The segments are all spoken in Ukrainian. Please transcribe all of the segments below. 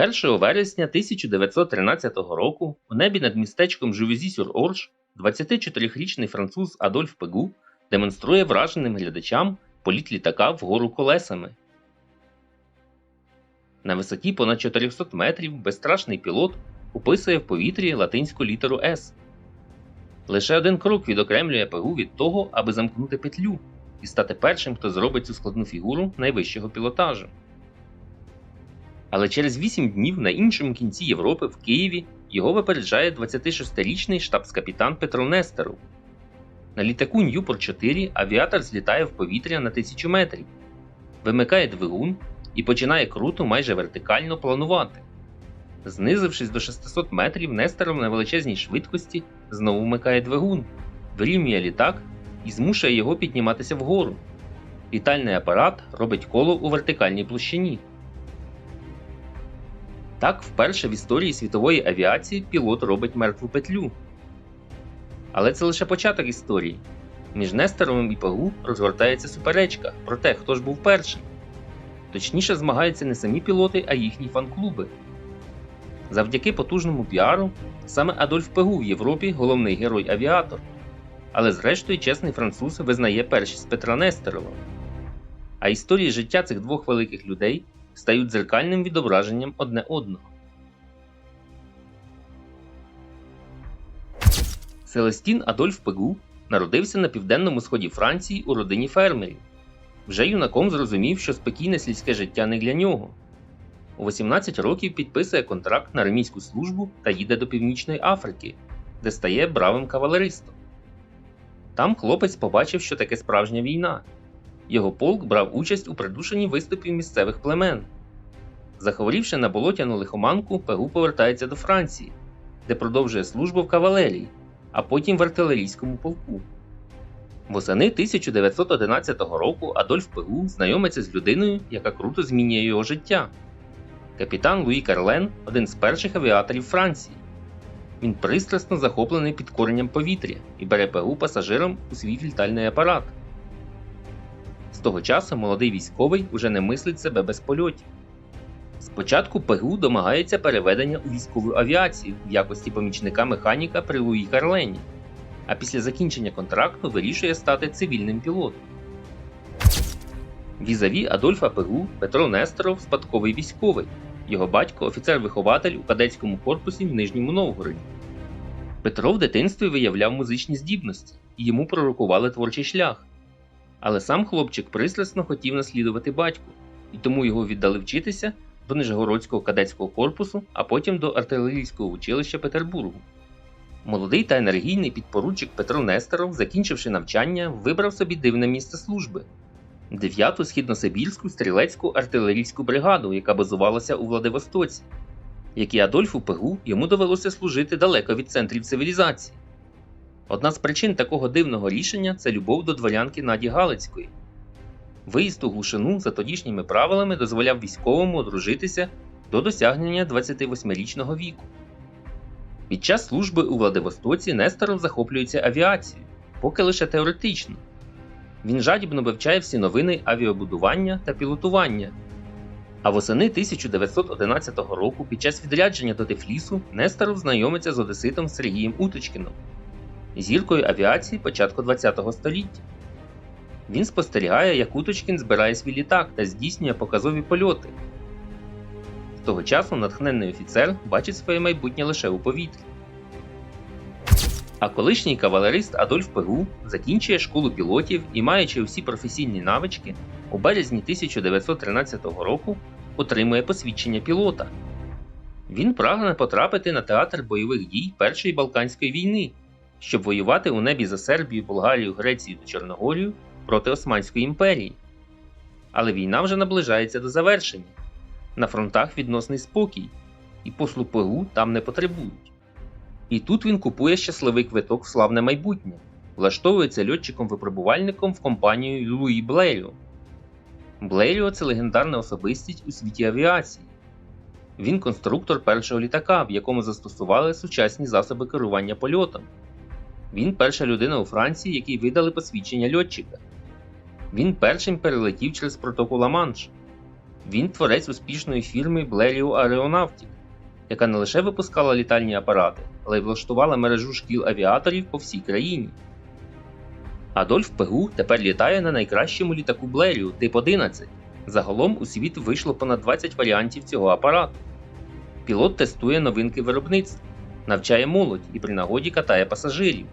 1 вересня 1913 року у небі над містечком Жувезі-сюр-Орш 24-річний француз Адольф Пегу демонструє враженим глядачам політ літака вгору колесами. На висоті понад 400 метрів безстрашний пілот описує в повітрі латинську літеру С. Лише один крок відокремлює Пегу від того, аби замкнути петлю і стати першим, хто зробить цю складну фігуру найвищого пілотажу. Але через 8 днів на іншому кінці Європи в Києві його випереджає 26-річний штабс-капітан Петро Нестеров. На літаку Ньюпорт 4 авіатор злітає в повітря на тисячу метрів, вимикає двигун і починає круто майже вертикально планувати. Знизившись до 600 метрів, Нестеров на величезній швидкості знову вмикає двигун, вирівнює літак і змушує його підніматися вгору. Літальний апарат робить коло у вертикальній площині. Так, вперше в історії світової авіації пілот робить мертву петлю. Але це лише початок історії. Між Нестеровим і Пагу розгортається суперечка про те, хто ж був першим. Точніше змагаються не самі пілоти, а їхні фан-клуби. Завдяки потужному піару саме Адольф Пегу в Європі головний герой-авіатор. Але зрештою чесний француз визнає першість Петра Нестерова. А історії життя цих двох великих людей стають дзеркальним відображенням одне одного. Селестін Адольф Пегу народився на південному сході Франції у родині фермерів. Вже юнаком зрозумів, що спокійне сільське життя не для нього. У 18 років підписує контракт на ремійську службу та їде до Північної Африки, де стає бравим кавалеристом. Там хлопець побачив, що таке справжня війна. Його полк брав участь у придушенні виступів місцевих племен. Захворівши на болотяну лихоманку, Пегу повертається до Франції, де продовжує службу в кавалерії, а потім в артилерійському полку. Восени 1911 року Адольф Пегу знайомиться з людиною, яка круто змінює його життя. Капітан Луї Карлен один з перших авіаторів Франції. Він пристрасно захоплений підкоренням повітря і бере Пегу пасажиром у свій літальний апарат. Того часу молодий військовий уже не мислить себе без польотів. Спочатку Пегу домагається переведення у військову авіацію в якості помічника механіка при Луї Карлені, а після закінчення контракту вирішує стати цивільним пілотом. Візаві Адольфа Пегу Петро Несторов спадковий військовий, його батько офіцер-вихователь у кадетському корпусі в Нижньому Новгороді. Петро в дитинстві виявляв музичні здібності і йому пророкували творчий шлях. Але сам хлопчик пристрасно хотів наслідувати батьку, і тому його віддали вчитися до Нижегородського кадетського корпусу, а потім до артилерійського училища Петербургу. Молодий та енергійний підпоручик Петро Несторов, закінчивши навчання, вибрав собі дивне місце служби 9-ту східносибірську стрілецьку артилерійську бригаду, яка базувалася у Владивостоці. Як і Адольфу Пегу, йому довелося служити далеко від центрів цивілізації. Одна з причин такого дивного рішення це любов до дворянки Наді Галицької. Виїзд у глушину за тодішніми правилами дозволяв військовому одружитися до досягнення 28-річного віку. Під час служби у Владивостоці Несторов захоплюється авіацією, поки лише теоретично. Він жадібно вивчає всі новини авіабудування та пілотування. А восени 1911 року під час відрядження до Тифлісу Несторов знайомиться з одеситом Сергієм Уточкіном, зіркою авіації початку ХХ століття. Він спостерігає, як Уточкін збирає свій літак та здійснює показові польоти. З того часу натхненний офіцер бачить своє майбутнє лише у повітрі. А колишній кавалерист Адольф Пегу закінчує школу пілотів і, маючи усі професійні навички, у березні 1913 року отримує посвідчення пілота. Він прагне потрапити на театр бойових дій Першої Балканської війни, щоб воювати у небі за Сербію, Болгарію, Грецію та Чорногорію проти Османської імперії. Але війна вже наближається до завершення. На фронтах відносний спокій, і послу Пегу там не потребують. І тут він купує щасливий квиток в славне майбутнє, влаштовується льотчиком-випробувальником в компанію Луї Блейлю. Блейліо це легендарна особистість у світі авіації. Він конструктор першого літака, в якому застосували сучасні засоби керування польотом. Він перша людина у Франції, якій видали посвідчення льотчика. Він першим перелетів через протоку Ла-Манш. Він творець успішної фірми Blériot Aeronautic, яка не лише випускала літальні апарати, але й влаштувала мережу шкіл авіаторів по всій країні. Адольф Пегу тепер літає на найкращому літаку Блерію тип 11. Загалом у світ вийшло понад 20 варіантів цього апарату. Пілот тестує новинки виробництва, навчає молодь і при нагоді катає пасажирів.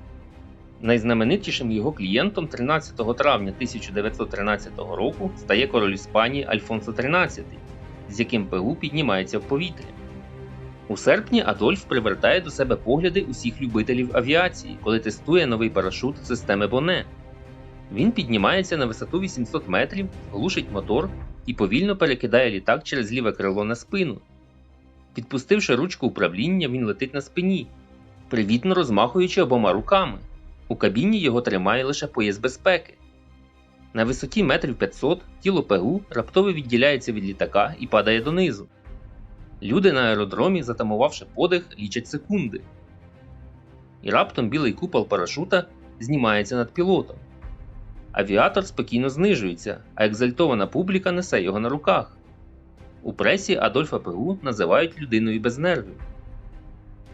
Найзнаменитішим його клієнтом 13 травня 1913 року стає король Іспанії Альфонсо XIII, з яким Пегу піднімається в повітря. У серпні Адольф привертає до себе погляди усіх любителів авіації, коли тестує новий парашут системи Боне. Він піднімається на висоту 800 метрів, глушить мотор і повільно перекидає літак через ліве крило на спину. Підпустивши ручку управління, він летить на спині, привітно розмахуючи обома руками. У кабіні його тримає лише пояс безпеки. На висоті метрів 500 тіло Пегу раптово відділяється від літака і падає донизу. Люди на аеродромі, затамувавши подих, лічать секунди. І раптом білий купол парашута знімається над пілотом. Авіатор спокійно знижується, а екзальтована публіка несе його на руках. У пресі Адольфа Пегу називають людиною без нервів.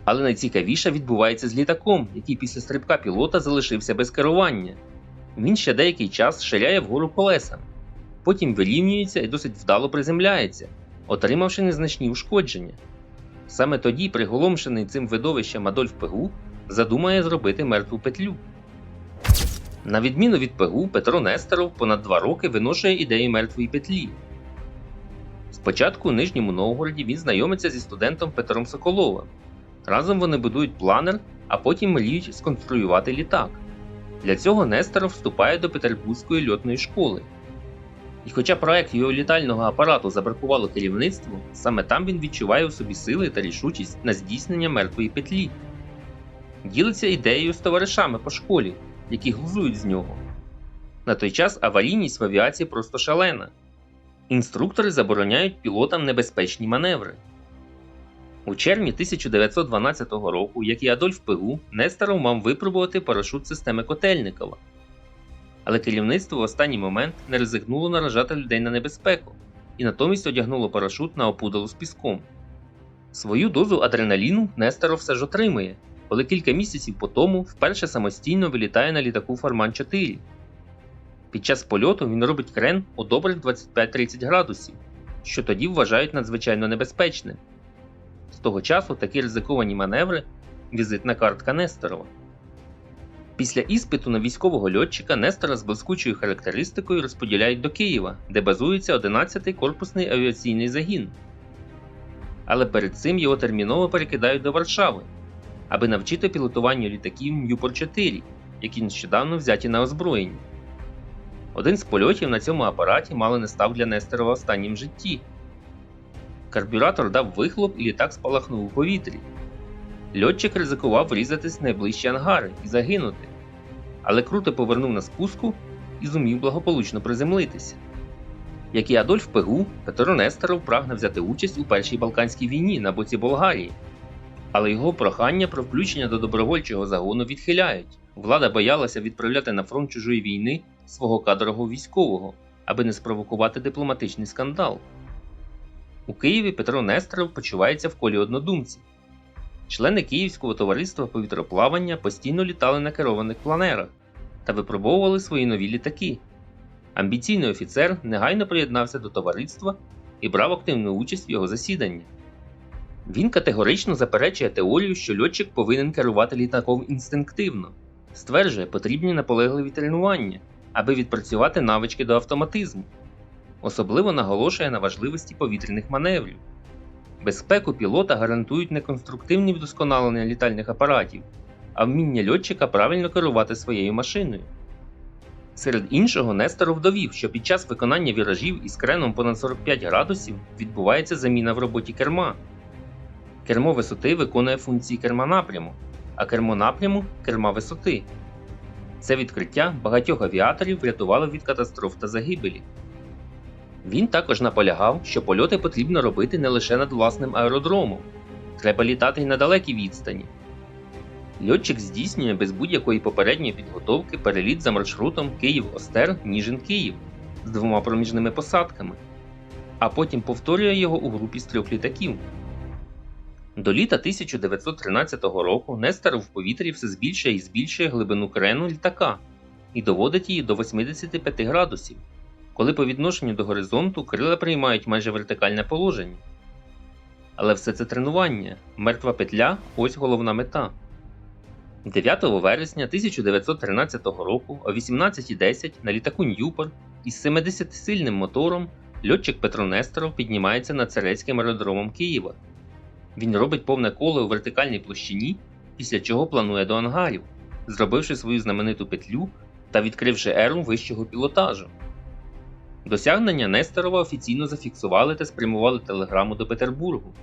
Але найцікавіше відбувається з літаком, який після стрибка пілота залишився без керування. Він ще деякий час ширяє вгору колесами, потім вирівнюється і досить вдало приземляється, отримавши незначні ушкодження. Саме тоді, приголомшений цим видовищем Адольф Пегу, задумає зробити мертву петлю. На відміну від Пегу, Петро Нестеров понад два роки виношує ідею мертвої петлі. Спочатку у Нижньому Новгороді він знайомиться зі студентом Петром Соколовим. Разом вони будують планер, а потім мріють сконструювати літак. Для цього Нестеров вступає до Петербурзької льотної школи. І хоча проект його літального апарату забракувало керівництво, саме там він відчуває у собі сили та рішучість на здійснення мертвої петлі. Ділиться ідеєю з товаришами по школі, які глузують з нього. На той час аварійність в авіації просто шалена. Інструктори забороняють пілотам небезпечні маневри. У червні 1912 року, як і Адольф Пегу, Нестеров мав випробувати парашут системи Котельникова. Але керівництво в останній момент не ризикнуло наражати людей на небезпеку і натомість одягнуло парашут на опудало з піском. Свою дозу адреналіну Нестеров все ж отримує, коли кілька місяців по тому вперше самостійно вилітає на літаку Форман 4. Під час польоту він робить крен у добрих 25-30 градусів, що тоді вважають надзвичайно небезпечним. З того часу такі ризиковані маневри візитна картка Нестерова. Після іспиту на військового льотчика Нестора з блискучою характеристикою розподіляють до Києва, де базується 11-й корпусний авіаційний загін. Але перед цим його терміново перекидають до Варшави, аби навчити пілотуванню літаків Ньюпор 4, які нещодавно взяті на озброєння. Один з польотів на цьому апараті мало не став для Нестерова останнім житті. Карбюратор дав вихлоп і літак спалахнув у повітрі. Льотчик ризикував врізатись в найближчі ангари і загинути, але круто повернув на спуску і зумів благополучно приземлитися. Як і Адольф Пегу, Петро Нестеров прагне взяти участь у Першій Балканській війні на боці Болгарії, але його прохання про включення до добровольчого загону відхиляють. Влада боялася відправляти на фронт чужої війни свого кадрового військового, аби не спровокувати дипломатичний скандал. У Києві Петро Нестеров почувається в колі однодумців. Члени Київського товариства повітроплавання постійно літали на керованих планерах та випробовували свої нові літаки. Амбіційний офіцер негайно приєднався до товариства і брав активну участь в його засіданні. Він категорично заперечує теорію, що льотчик повинен керувати літаком інстинктивно, стверджує потрібні наполегливі тренування, аби відпрацювати навички до автоматизму. Особливо наголошує на важливості повітряних маневрів. Безпеку пілота гарантують не конструктивні вдосконалення літальних апаратів, а вміння льотчика правильно керувати своєю машиною. Серед іншого, Несторов довів, що під час виконання віражів із креном понад 45 градусів відбувається заміна в роботі керма. Кермо висоти виконує функції керма напряму, а кермо напряму керма висоти. Це відкриття багатьох авіаторів врятувало від катастроф та загибелі. Він також наполягав, що польоти потрібно робити не лише над власним аеродромом, треба літати й на далекій відстані. Льотчик здійснює без будь-якої попередньої підготовки переліт за маршрутом Київ-Остер Ніжин Київ з двома проміжними посадками. а потім повторює його у групі з трьох літаків. До літа 1913 року Нестеров в повітрі все збільшує і збільшує глибину крену літака і доводить її до 85 градусів, коли по відношенню до горизонту крила приймають майже вертикальне положення. Але все це тренування, мертва петля ось головна мета. 9 вересня 1913 року о 18.10 на літаку Ньюпорт із 70-сильним мотором льотчик Петро Несторов піднімається над царецьким аеродромом Києва. Він робить повне коло у вертикальній площині, після чого планує до ангарів, зробивши свою знамениту петлю та відкривши еру вищого пілотажу. Досягнення Несторова офіційно зафіксували та спрямували телеграму до Петербургу.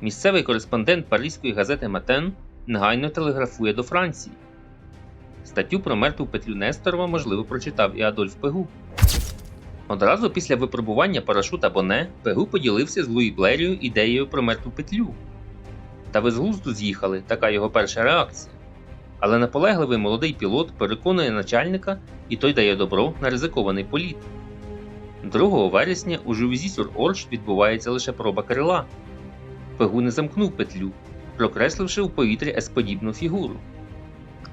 Місцевий кореспондент паризької газети Матен негайно телеграфує до Франції. Статтю про мертву петлю Несторова, можливо, прочитав і Адольф Пегу. Одразу після випробування парашута Боне Пегу поділився з Луї Блерію ідеєю про мертву петлю. Та ви з глузду з'їхали, така його перша реакція. Але наполегливий молодий пілот переконує начальника і той дає добро на ризикований політ. 2 вересня у жувізі сюр орш відбувається лише проба крила. Пегу не замкнув петлю, прокресливши у повітрі есподібну фігуру.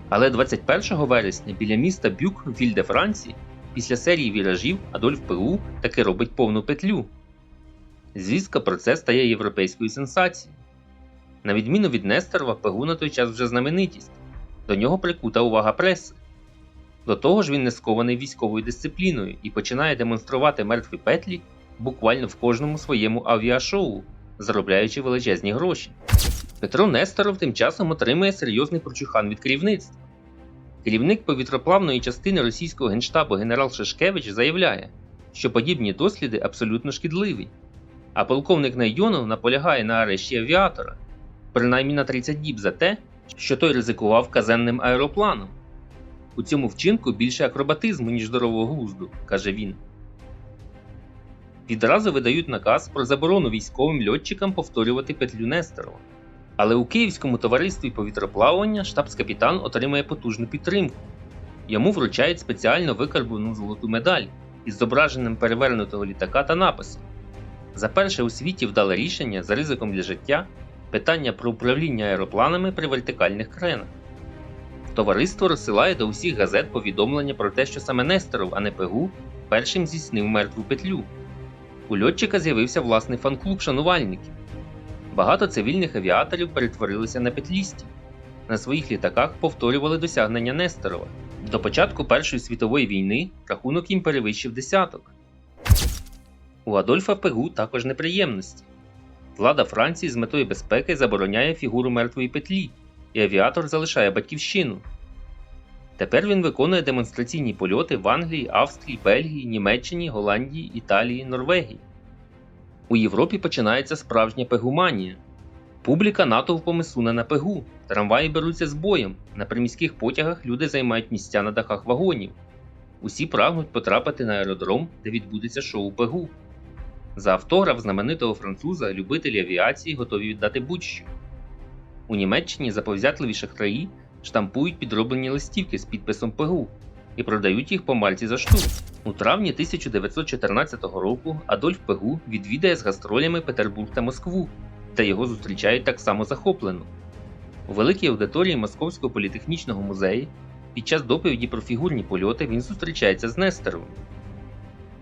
Але 21 вересня біля міста Бюк Вільде Франції після серії віражів Адольф Пегу таки робить повну петлю. Звістка про це стає європейською сенсацією. На відміну від Нестерова, Пегу на той час вже знаменитість, до нього прикута увага преси. До того ж він не скований військовою дисципліною і починає демонструвати мертві петлі буквально в кожному своєму авіашоу, заробляючи величезні гроші. Петро Несторов тим часом отримує серйозний прочухан від керівництва. Керівник повітроплавної частини російського генштабу генерал Шишкевич заявляє, що подібні досліди абсолютно шкідливі, а полковник Найдьонов наполягає на арешті авіатора, принаймні на 30 діб за те, що той ризикував казенним аеропланом. У цьому вчинку більше акробатизму, ніж здорового глузду, каже він. Відразу видають наказ про заборону військовим льотчикам повторювати петлю Несторова. Але у Київському товаристві повітроплавання штабс-капітан отримує потужну підтримку. Йому вручають спеціально викарбувану золоту медаль із зображенням перевернутого літака та написом. За перше у світі вдале рішення за ризиком для життя питання про управління аеропланами при вертикальних кренах. Товариство розсилає до усіх газет повідомлення про те, що саме Несторов, а не Пегу, першим здійснив мертву петлю. У льотчика з'явився власний фан-клуб шанувальників. Багато цивільних авіаторів перетворилися на петлістів. На своїх літаках повторювали досягнення Несторова. До початку Першої світової війни рахунок їм перевищив десяток. У Адольфа Пегу також неприємності. Влада Франції з метою безпеки забороняє фігуру мертвої петлі, і авіатор залишає батьківщину. Тепер він виконує демонстраційні польоти в Англії, Австрії, Бельгії, Німеччині, Голландії, Італії, Норвегії. У Європі починається справжня пегуманія. Публіка натовпом суне на пегу, трамваї беруться з боєм, на приміських потягах люди займають місця на дахах вагонів. Усі прагнуть потрапити на аеродром, де відбудеться шоу пегу. За автограф знаменитого француза любителі авіації готові віддати будь-що. У Німеччині заповзятливі шахраї штампують підроблені листівки з підписом ПГУ і продають їх по мальці за штук. У травні 1914 року Адольф Пегу відвідає з гастролями Петербург та Москву, де його зустрічають так само захоплено. У великій аудиторії Московського політехнічного музею під час доповіді про фігурні польоти він зустрічається з Нестеровим.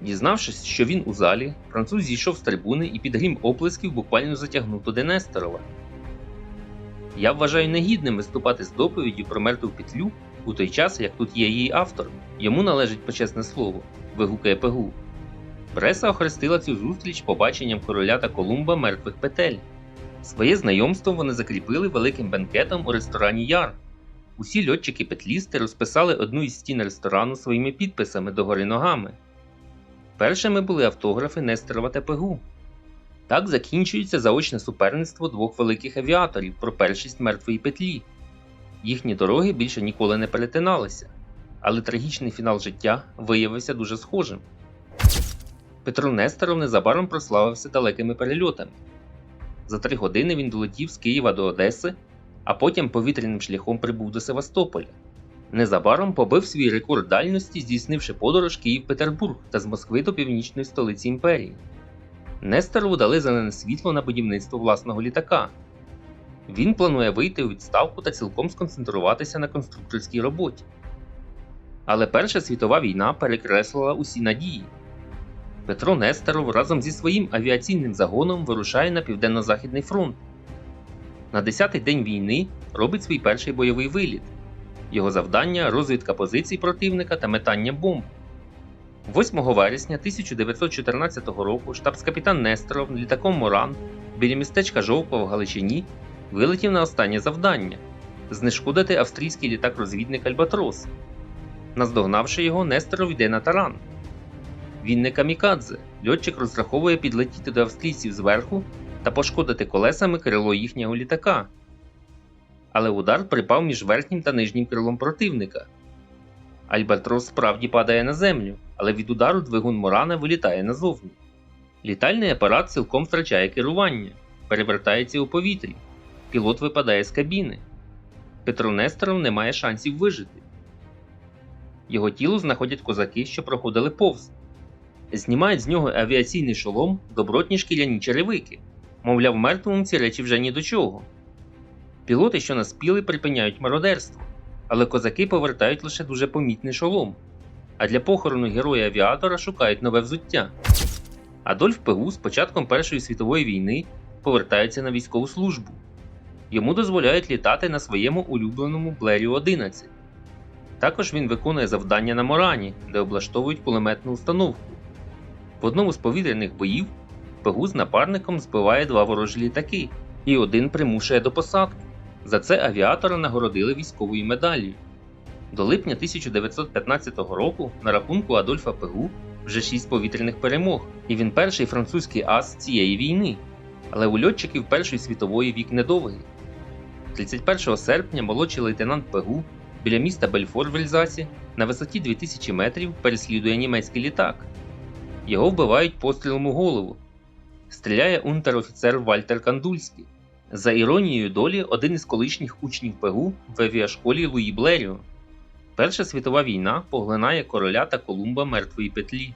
Дізнавшись, що він у залі, француз зійшов з трибуни і під грім оплесків буквально затягнув туди Несторова. Я вважаю негідним виступати з доповіддю про мертву петлю у той час, як тут є її автор. Йому належить почесне слово, вигукає Пегу. Преса охрестила цю зустріч побаченням короля та Колумба мертвих петель. Своє знайомство вони закріпили великим бенкетом у ресторані Яр. Усі льотчики-петлісти розписали одну із стін ресторану своїми підписами догори ногами. Першими були автографи Нестерова та Пегу. Так закінчується заочне суперництво двох великих авіаторів про першість мертвої петлі. Їхні дороги більше ніколи не перетиналися, але трагічний фінал життя виявився дуже схожим. Петро Нестеров незабаром прославився далекими перельотами. За три години він долетів з Києва до Одеси, а потім повітряним шляхом прибув до Севастополя. Незабаром побив свій рекорд дальності, здійснивши подорож Київ-Петербург та з Москви до північної столиці імперії. Нестерову дали зелене світло на будівництво власного літака. Він планує вийти у відставку та цілком сконцентруватися на конструкторській роботі. Але Перша світова війна перекреслила усі надії. Петро Нестеров разом зі своїм авіаційним загоном вирушає на південно-західний фронт. На 10-й день війни робить свій перший бойовий виліт. Його завдання розвідка позицій противника та метання бомб. 8 вересня 1914 року штабс-капітан Нестеров літаком Моран біля містечка Жовква в Галичині вилетів на останнє завдання знешкодити австрійський літак-розвідник Альбатрос. Наздогнавши його, Нестеров йде на таран. Він не камікадзе. Льотчик розраховує підлетіти до австрійців зверху та пошкодити колесами крило їхнього літака. Але удар припав між верхнім та нижнім крилом противника. Альбатрос справді падає на землю, але від удару двигун Морана вилітає назовні. Літальний апарат цілком втрачає керування, перевертається у повітрі. Пілот випадає з кабіни. Петро Нестеров не має шансів вижити. Його тіло знаходять козаки, що проходили повз. Знімають з нього авіаційний шолом, добротні шкіряні черевики. Мовляв, мертвому ці речі вже ні до чого. Пілоти, що наспіли, припиняють мародерство, але козаки повертають лише дуже помітний шолом. А для похорону героя авіатора шукають нове взуття. Адольф Пегу з початком Першої світової війни повертається на військову службу. Йому дозволяють літати на своєму улюбленому Блері 11. Також він виконує завдання на Морані, де облаштовують кулеметну установку. В одному з повітряних боїв Пегу з напарником збиває два ворожі літаки, і один примушує до посадки. За це авіатора нагородили військовою медаллю. До липня 1915 року на рахунку Адольфа Пегу вже шість повітряних перемог, і він перший французький ас цієї війни. Але у льотчиків Першої світової вік недовгий. 31 серпня молодший лейтенант Пегу біля міста Бельфор в Ельзасі на висоті 2000 метрів переслідує німецький літак. Його вбивають пострілом у голову. Стріляє унтер-офіцер Вальтер Кандульський. За іронією долі, один із колишніх учнів Пегу в авіашколі Луї Блеріо. Перша світова війна поглинає короля та Колумба мертвої петлі.